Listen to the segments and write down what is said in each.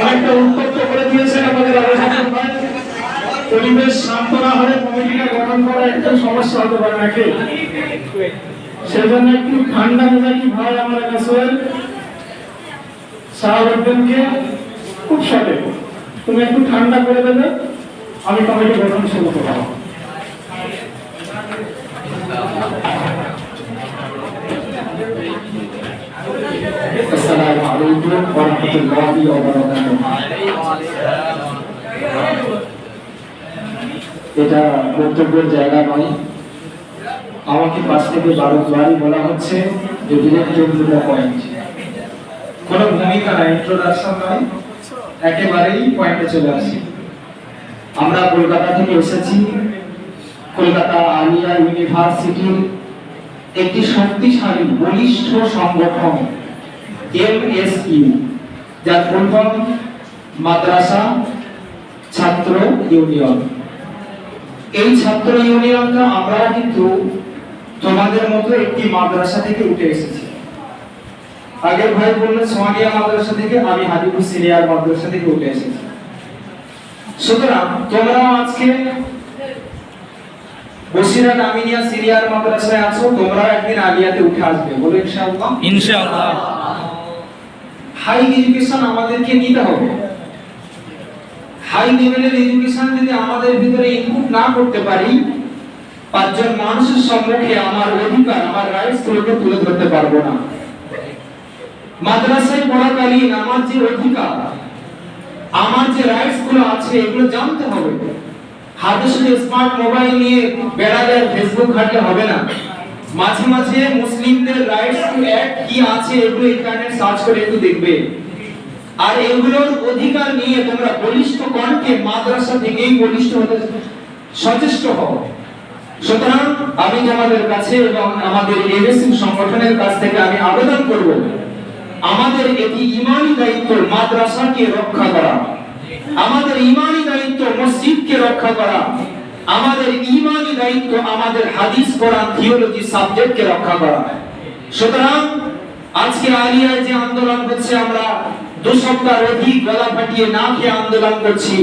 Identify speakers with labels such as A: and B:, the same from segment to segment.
A: অনেকটা উত্তপ্ত করে দিয়েছেন আমাদের পরিবেশ শান্ত না হলে কমিটিটা গঠন করা একটা সমস্যা হতে পারে নাকি? সেজন্য একটু ঠান্ডা মেজাজি ভাই আমার কাছে। শাহাবুদ্দিনকে খুব সঠিক। তুমি একটু ঠান্ডা করে দেবে, আমি কমিটি গঠন শুরু করব।
B: السلام عليكم ورحمة الله وبركاته এটা বক্তব্যের জায়গা নয় আমাকে পাঁচ থেকে বারো বারই বলা হচ্ছে যে ডিরেক্টর দুটো পয়েন্ট কোনো ভূমিকা নাই ইন্ট্রোডাকশন নয় একেবারেই পয়েন্টে চলে আসি আমরা কলকাতা থেকে এসেছি কলকাতা আলিয়া ইউনিভার্সিটির একটি শক্তিশালী বলিষ্ঠ সংগঠন এমএসইউ যার ফুল মাদ্রাসা ছাত্র ইউনিয়ন। এই ছাত্র ইউনিয়নটা আমরা কিন্তু তোমাদের মতো একটি মাদ্রাসা থেকে উঠে এসেছি। আগের ভাই বললেন সোমানিয়া মাদ্রাসা থেকে আমি হাজিপুর সিনিয়র মাদ্রাসা থেকে উঠে এসেছি। সুতরাং তোমরা আজকে বসিরহাট আমিনিয়া সিরিয়ার মাদ্রাসায় আছো তোমরা একদিন আলিয়াতে উঠে আসবে। বলো ইনশাআল্লাহ।
C: ইনশাআল্লাহ।
B: হাই এডুকেশন আমাদেরকে নিতে হবে। হাই লেভেলের এডুকেশন যদি আমাদের ভিতরে ইনপুট না করতে পারি পাঁচজন মানুষের সম্মুখে আমার অধিকার আমার রাইটস গুলোকে তুলে ধরতে পারব না। মাদ্রাসায় পড়াকালীন আমার যে অধিকার আমার যে রাইটসগুলো আছে এগুলো জানতে হবে। হাতে শুধু স্মার্ট মোবাইল নিয়ে বেড়ালে আর ফেসবুক ঘাটলে হবে না। মাঝে মাঝে মুসলিমদের রাইটস টু অ্যাক্ট কি আছে এগুলো ইন্টারনেট সার্চ করে একটু দেখবে। আর এগুলোর অধিকার নিয়ে তোমরা বলিষ্ঠ কণ্ঠে মাদ্রাসা থেকেই বলিষ্ঠ হতে সচেষ্ট হও। সুতরাং আমি আমাদের কাছে এবং আমাদের এমএসএম সংগঠনের কাছ থেকে আমি আবেদন করব, আমাদের এটি ইমানি দায়িত্ব মাদ্রাসাকে রক্ষা করা। আমাদের ইমানি দায়িত্ব মসজিদকে রক্ষা করা, আমাদের ইমানি দায়িত্ব আমাদের হাদিস কোরআন থিওলজি সাবজেক্টকে রক্ষা করা। সুতরাং আজকে আলিয়ায় যে আন্দোলন হচ্ছে, আমরা দু সপ্তাহ অধিক গলা ফাটিয়ে না খেয়ে আন্দোলন করছি।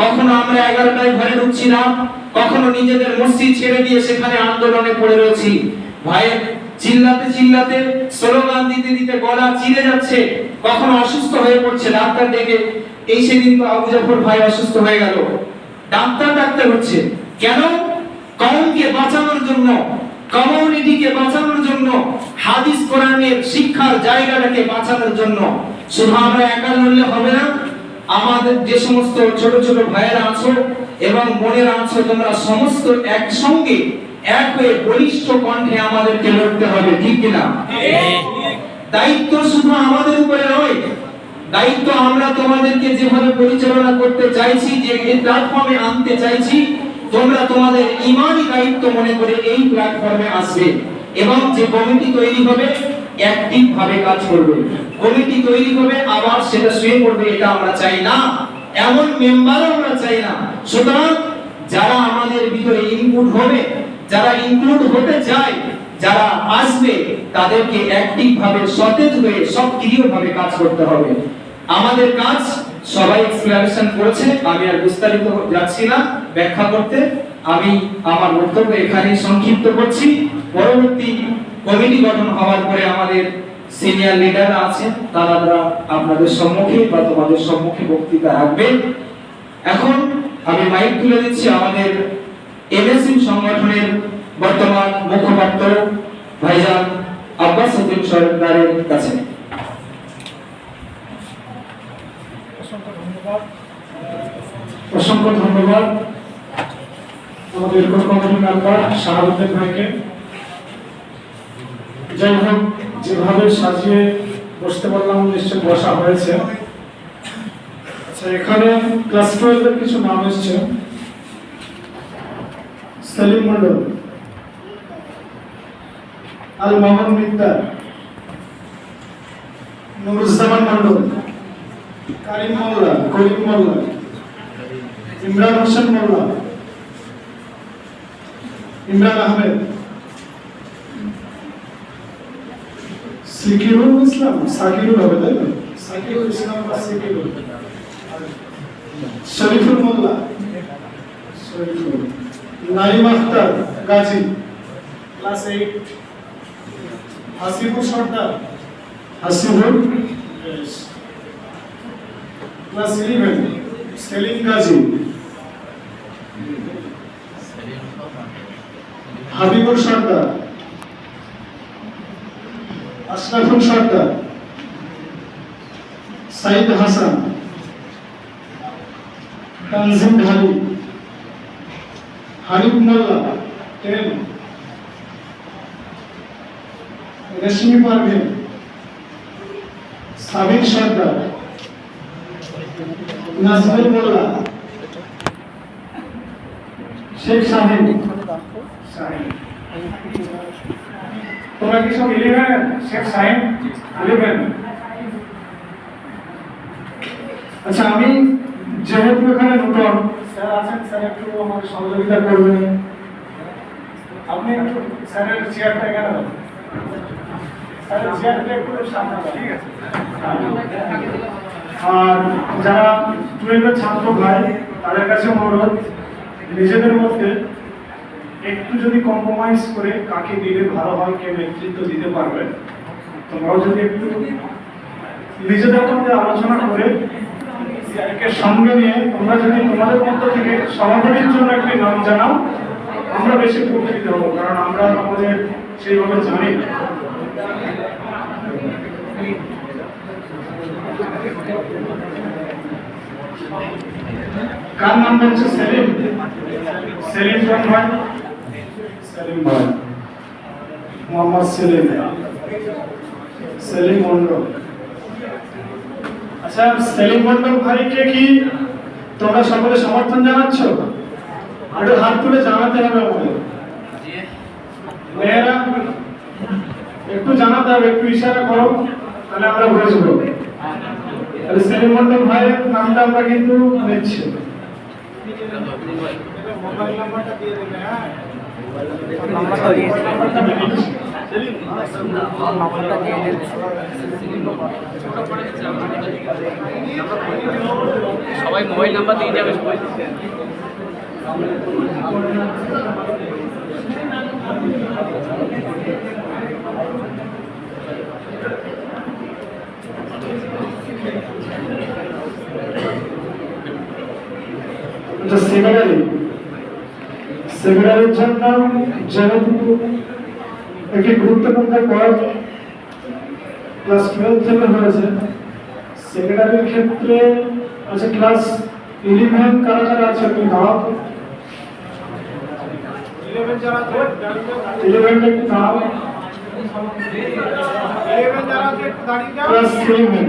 B: কখনো আমরা এগারোটায় ঘরে ঢুকছি না, কখনো নিজেদের মসজিদ ছেড়ে দিয়ে সেখানে আন্দোলনে পড়ে রয়েছি। ভাইয়ের চিল্লাতে চিল্লাতে স্লোগান দিতে দিতে গলা চিরে যাচ্ছে, কখনো অসুস্থ হয়ে পড়ছে, ডাক্তার ডেকে এই সেদিন তো আবু জাফর ভাই অসুস্থ হয়ে গেল। ডাক্তার ডাক্তার হচ্ছে। কেন? কমকে বাঁচানোর জন্য কমিউনিটিকে বাঁচানোর জন্য হাদিস কোরআনের শিক্ষার জায়গাটাকে বাঁচানোর জন্য। শুধু আমরা একা লড়লে হবে না আমাদের যে সমস্ত ছোট ছোট ভাইয়েরা আছো এবং বোনেরা আছো তোমরা সমস্ত একসঙ্গে এক হয়ে বলিষ্ঠ কণ্ঠে আমাদেরকে লড়তে হবে ঠিক কিনা? দায়িত্ব শুধু আমাদের উপরে নয় দায়িত্ব আমরা তোমাদেরকে যেভাবে পরিচালনা করতে চাইছি, যে এই প্ল্যাটফর্মে আনতে চাইছি, তোমরা তোমাদের ইমানি দায়িত্ব মনে করে এই প্ল্যাটফর্মে আসবে। এবং যে কমিটি তৈরি হবে অ্যাক্টিভ ভাবে কাজ করবে। কমিটি তৈরি হবে, আবার সেটা শুয়ে পড়বে, এটা আমরা চাই না। এমন মেম্বারও আমরা চাই না। সুতরাং যারা আমাদের ভিতরে ইনপুট হবে, যারা ইনক্লুড হতে চায়, যারা আসবে, তাদেরকে অ্যাক্টিভ ভাবে সতেজ হয়ে সক্রিয় ভাবে কাজ করতে হবে। আমাদের কাজ, সবাই এক্সপ্লেনেশন করেছে, আমি আর বিস্তারিত যাচ্ছি না, ব্যাখ্যা করতে। আমি আমার বক্তব্য এখানে সংক্ষিপ্ত করছি। পরবর্তী কমিটি গঠন হওয়ার পরে আমাদের সিনিয়র লিডার আছে তারা আপনাদের সম্মুখে বা তোমাদের সম্মুখে বক্তৃতা রাখবেন এখন আমি মাইক তুলে দিচ্ছি আমাদের এমএসএম সংগঠনের বর্তমান মুখপাত্র ভাইজান আব্বাস উদ্দিন সরকারের কাছে।
A: অসংখ্য ধন্যবাদ। আমাদের কমিটি মেম্বার শাহাবুদ্দিন ভাইকে। যাই হোক, যেভাবে সাজিয়ে বসতে পারলাম, নিশ্চয় বসা হয়েছে। আচ্ছা এখানে ক্লাস টুয়েলভের কিছু নাম এসছে। সেলিম মন্ডল আল মোহাম্মদ মিত্তার নুরুজ্জামান মন্ডল কারিম মোল্লা করিম মোল্লা ইমরান হোসেন মোল্লা ইমরান আহমেদ সিকিরুল ইসলাম সাকিরুল হবে তাই না? সাকিব ইসলাম বা Sikibul Shariful Molla Shariful. Naim Akhtar Gazi. Class eight. Hasibur Sardar. Hasibur? Class eleven Selim Gazi Habibur Sardar Ashraful Sardar Saeed Hasan Tanjim Dhali Hanif Molla ten Reshmi Parvin Sabir Sardar Nazmul Molla Sheikh Shahin তোমরা কি সব eleven Sheikh Shahin eleven আচ্ছা আমি যেহেতু এখানে নতুন, sir আছেন, sir একটু আমার সহযোগিতা করবেন। আপনি একটু স্যারের চেয়ারটা এখানে। স্যারের চেয়ারটা একটু সামনে ঠিক আছে। আর যারা টুয়েলভের ছাত্র ভাই, তাদের কাছে অনুরোধ, নিজেদের মধ্যে একটু যদি কম্প্রোমাইজ করে কাকে দিলে ভালো হয়, কে নেতৃত্ব দিতে পারবে, তোমরাও যদি একটু নিজেদের মধ্যে আলোচনা করে স্যারকে সঙ্গে নিয়ে তোমরা যদি তোমাদের মধ্য থেকে সমাধানের জন্য একটি নাম জানাও, আমরা বেশি উপকৃত হব, কারণ আমরা আমাদের সেইভাবে জানি। কার নাম বলছে সেলিম? সেলিম কোন ভাই? সেলিম ভাই। মোহাম্মদ সেলিম। সেলিম মন্ডল আচ্ছা সেলিম মন্ডল ভাইকে কি তোমরা সকলে সমর্থন জানাচ্ছ? একটু হাত তুলে জানাতে হবে আমাদের। মেয়েরা, একটু জানাতে হবে, একটু ইশারা করো, তাহলে আমরা বুঝব সেলিম ভাইয়ের নামটা আমরা কিন্তু নিচ্ছি নাম্বারটা
D: সবাই মোবাইল নাম্বার দিয়ে যাবে সবাই।
A: এটা সেক্রেটারি সেক্রেটারির জন্য যেহেতু একটি গুরুত্বপূর্ণ পদ ক্লাস টুয়েলভ থেকে হয়েছে সেক্রেটারির ক্ষেত্রে আছে ক্লাস ইলেভেন কারা কারা আছে আপনি নাম
E: ইলেভেন যারা আছে
A: ইলেভেন একটি নাম
E: ইলেভেন যারা আছে একটু দাঁড়িয়ে যাও
A: ক্লাস ইলেভেন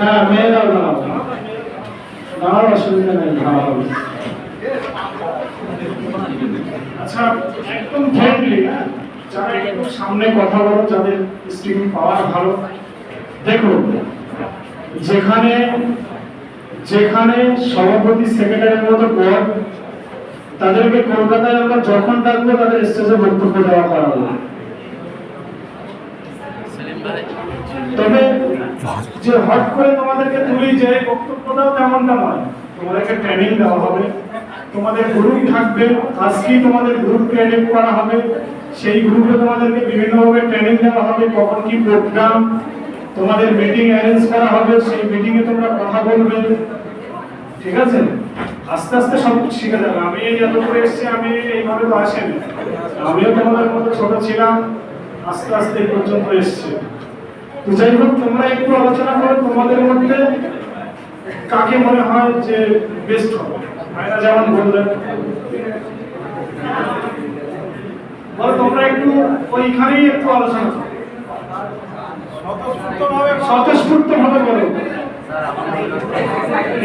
A: হ্যাঁ মেয়েরাও নাম নাম অসুবিধা নেই হবে। আচ্ছা একদম হ্যাঁ? যারা সামনে কথা বলো, যাদের স্পিকিং পাওয়ার ভালো। দেখো যেখানে যেখানে সভাপতি সেক্রেটারির মতো পদ তাদেরকে কলকাতায় আমরা যখন ডাকবো, তাদের স্টেজে বক্তব্য দেওয়া
D: সেলিম ভাই
A: তবে যে হট করে তোমাদেরকে তুলি যে বক্তব্য তেমনটা নয়। তোমাদেরকে ট্রেনিং দেওয়া হবে। তোমাদের গ্রুপ থাকবে। আজকেই তোমাদের গ্রুপ ট্রেনিং করা হবে। সেই গ্রুপে তোমাদেরকে বিভিন্নভাবে ট্রেনিং দেওয়া হবে, কখন কি প্রোগ্রাম তোমাদের মিটিং অ্যারেঞ্জ করা হবে, সেই মিটিং এ তোমরা কথা বলবে। ঠিক আছে? আস্তে আস্তে সব শিখে যাবে। আমি এত করে এসেছি, আমি এইভাবে তো আসেনি। আমিও তোমাদের মতো ছোট ছিলাম। আস্তে আস্তে এই পর্যন্ত এসেছি। তো যাই হোক তোমরা একটু আলোচনা করো তোমাদের মধ্যে কাকে মনে হয় যে বেস্ট হবে? ভাইরা যেমন বললেন। বলো তোমরা একটু ওইখানেই একটু আলোচনা করো। স্বতঃস্ফূর্ত ভাবে বলো।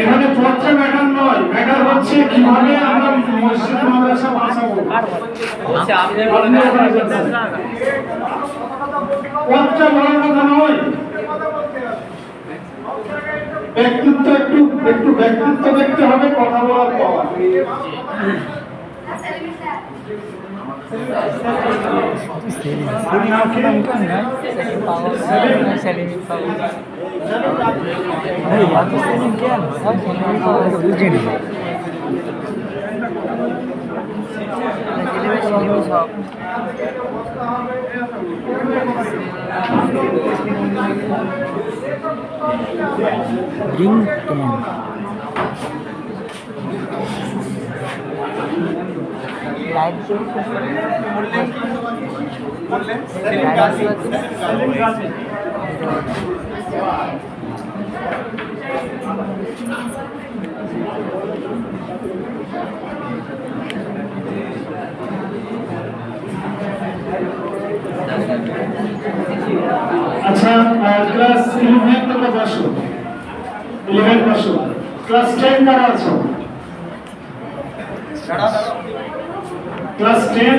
A: এখানে পথে ম্যাটার নয় ম্যাটার হচ্ছে কীভাবে আমরা মসজিদ মাদ্রাসা বাঁচাবো
D: আচ্ছা।
A: পথটা বলার কথা নয় ব্যক্তিত্ব একটু একটু ব্যক্তিত্ব দেখতে হবে কথা বলার পর
C: সেলিম পাগল সেলিম পাগল আরে Bring them. Thank
A: you. Class eleven eleven বসো। ক্লাস টেন কারা আছো? ক্লাস টেন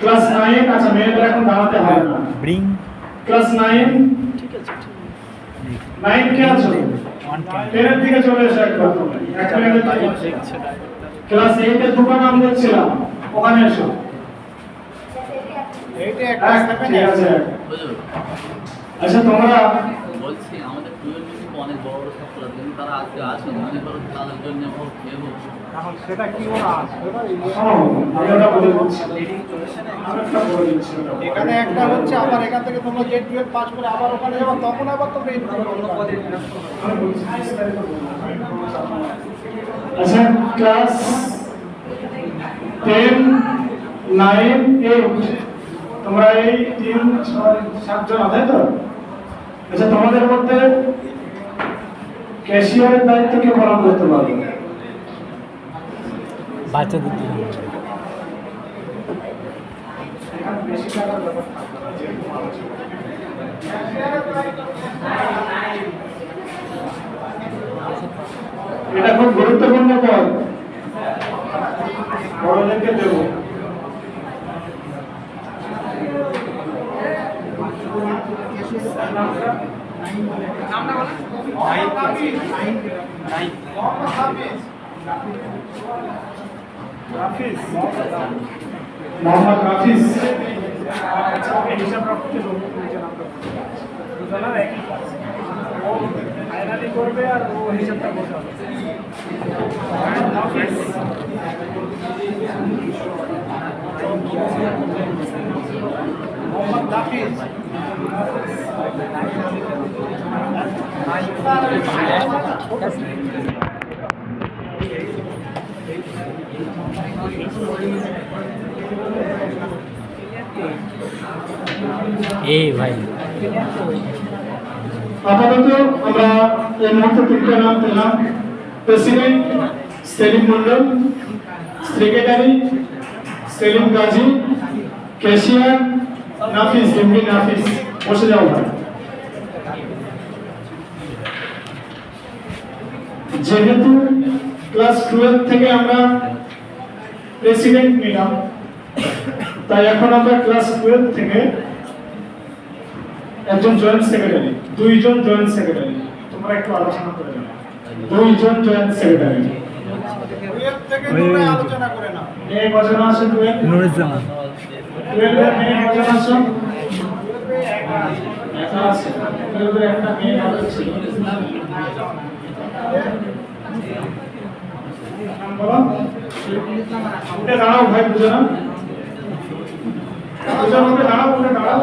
A: ক্লাস নাইন আচ্ছা মেয়েদের এখন দাঁড়াতে হয় না। ক্লাস নাইন নাইন কে আছো? টেনের দিকে চলে এসো একবার। এক মিনিট ক্লাস এইটে দুটো দেখছিলাম। ওখানে এসো। আচ্ছা তোমরা
D: বলছি আমাদের টুয়েলভ কিন্তু অনেক বড় বড় ছাত্র আছে কিন্তু তারা আজকে আসে মনে করো তাদের জন্য হোক এ হোক।
E: এখন সেটা কি ওরা
A: ওটা।
E: এখানে একটা হচ্ছে আবার এখান থেকে তোমরা যে টুয়েলভ পাস করে আবার ওখানে যাব তখন আবার তোমরা এই অন্য পদে
A: আমি বলছি, বিস্তারিত বলব না। আচ্ছা ক্লাস টেন নাইন এইট তোমরা এই তিন ছয় সাতজন তাই তো? আচ্ছা তোমাদের মধ্যে ক্যাশিয়ারের দায়িত্ব কে পালন করতে পারবে?
C: বাচ্চাদের
A: এটা খুব গুরুত্বপূর্ণ পদ। বড়দেরকে দেবো। মোহাম্মদ রাফিজ
E: ফাইনালি করবে আর ও হিসাবটা করতে হবে মোহাম্মদ নাফিজ
C: এই ভাই।
A: আপাতত আমরা এই মুহূর্তে তিনটে নাম পেলাম। President Selim Mondal secretary Selim Gazi, cashier Nafis, MD Nafis, বসে যাও। যেহেতু ক্লাস টুয়েলভ থেকে আমরা প্রেসিডেন্ট নিলাম, তাই এখন আমরা ক্লাস টুয়েলভ থেকে একজন জয়েন্ট সেক্রেটারি দুইজন জয়েন্ট সেক্রেটারি তোমরা একটু আলোচনা করে নাও। দুইজন জয়েন্ট সেক্রেটারি
E: আলোচনা করে
A: আছে মেয়ে আছে? মেয়ে দাঁড়াও ভাই বুঝে না দাঁড়াও দাঁড়াও